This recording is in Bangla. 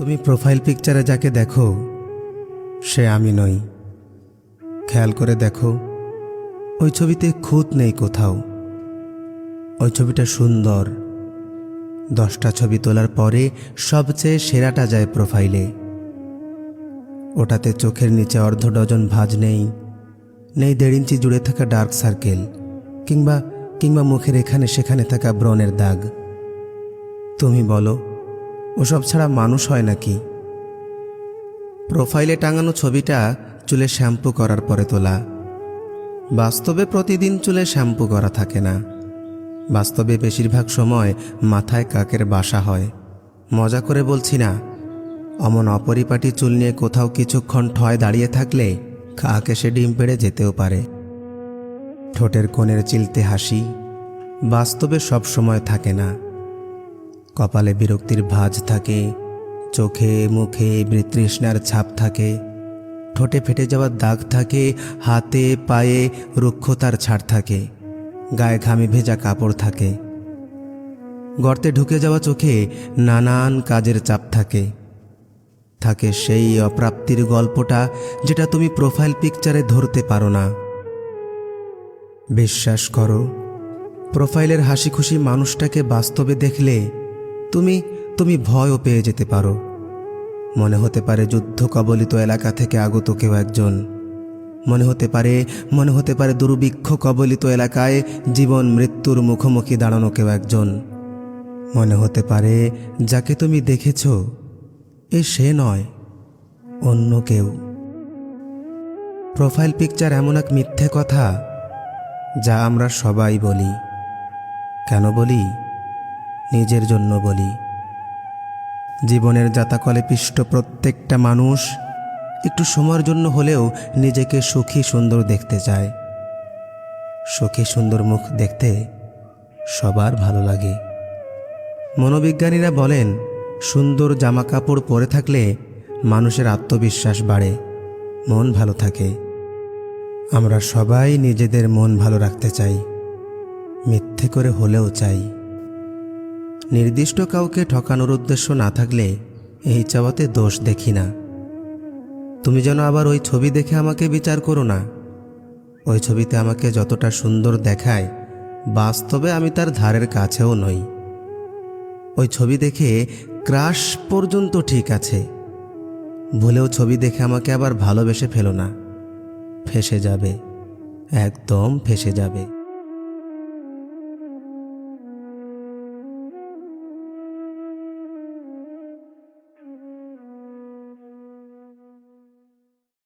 তুমি প্রোফাইল পিকচারে যাকে দেখো, সে আমি নই। খেয়াল করে দেখো, ওই ছবিতে খুঁত নেই কোথাও। ওই ছবিটা সুন্দর। দশটা ছবি তোলার পরে সবচেয়ে সেরাটা যায় প্রোফাইলে ওটাতে চোখের নিচে অর্ধ ডজন ভাঁজ নেই নেই দেড় ইঞ্চি জুড়ে থাকা ডার্ক সার্কেল কিংবা কিংবা মুখের এখানে সেখানে থাকা ব্রণের দাগ। তুমি বলো ওসব ছাড়া মানুষ হয় নাকি? প্রোফাইলে টাঙানো ছবিটা চুলে শ্যাম্পু করার পরে তোলা। বাস্তবে প্রতিদিন চুলে শ্যাম্পু করা থাকে না। বাস্তবে বেশিরভাগ সময় মাথায় কাকের বাসা হয়। মজা করে বলছি না, অমন অপরিপাটি চুল নিয়ে কোথাও কিছুক্ষণ ঠয় দাঁড়িয়ে থাকলে কাক এসে ডিম পেড়ে যেতেও পারে। ঠোঁটের কোণের চিলতে হাসি বাস্তবে সব সময় থাকে না। কপালে বিরক্তির ভাঁজ থাকে, চোখে, মুখে বৃতৃষ্ণার ছাপ থাকে, ঠোঁটে ফেটে যাওয়ার দাগ থাকে, হাতে, পায়ে রুক্ষতার ছাড় থাকে, গায়ে ঘামে ভেজা কাপড় থাকে। গর্তে ঢুকে যাওয়া চোখে নানান কাজের চাপ থাকে। থাকে সেই অপ্রাপ্তির গল্পটা যেটা তুমি প্রোফাইল পিকচারে ধরতে পারো না। বিশ্বাস করো, প্রোফাইলের হাসি খুশি মানুষটাকে বাস্তবে দেখলে তুমি তুমি ভয়ও পেয়ে যেতে পারো। মনে হতে পারে যুদ্ধ কবলিত এলাকা থেকে আগত কেউ একজন। মনে হতে পারে, মনে হতে পারে দুর্ভিক্ষ কবলিত এলাকায় জীবন মৃত্যুর মুখোমুখি দাঁড়ানো কেউ একজন। মনে হতে পারে, যাকে তুমি দেখেছ, এ সে নয়, অন্য কেউ। প্রোফাইল পিকচার এমন এক মিথ্যে কথা, যা আমরা সবাই বলি। কেন বলি? নিজের জন্য বলি। জীবনের জাতাকলে পিষ্ট প্রত্যেকটা মানুষ একটু সময়ের জন্য হলেও নিজেকে সুখী সুন্দর দেখতে চায়। সুখী সুন্দর মুখ দেখতে সবার ভালো লাগে। মনোবিজ্ঞানীরা বলেন, সুন্দর জামা কাপড় পরে থাকলে মানুষের আত্মবিশ্বাস বাড়ে, মন ভালো থাকে। আমরা সবাই নিজেদের মন ভালো রাখতে চাই, মিথ্যে করে হলেও চাই। নির্দিষ্ট কাউকে ঠকানোর উদ্দেশ্য না থাকলে এই চাওয়াতে দোষ দেখি না। তুমি যেন আবার ওই ছবি দেখে আমাকে বিচার করো না। ওই ছবিতে আমাকে যতটা সুন্দর দেখায়, বাস্তবে আমি তার ধারের কাছেও নই। ওই ছবি দেখে ক্রাশ পর্যন্ত ঠিক আছে। ভুলেও ছবি দেখে আমাকে আবার ভালোবেসে ফেলো না। ফেসে যাবে। একদম ফেসে যাবে।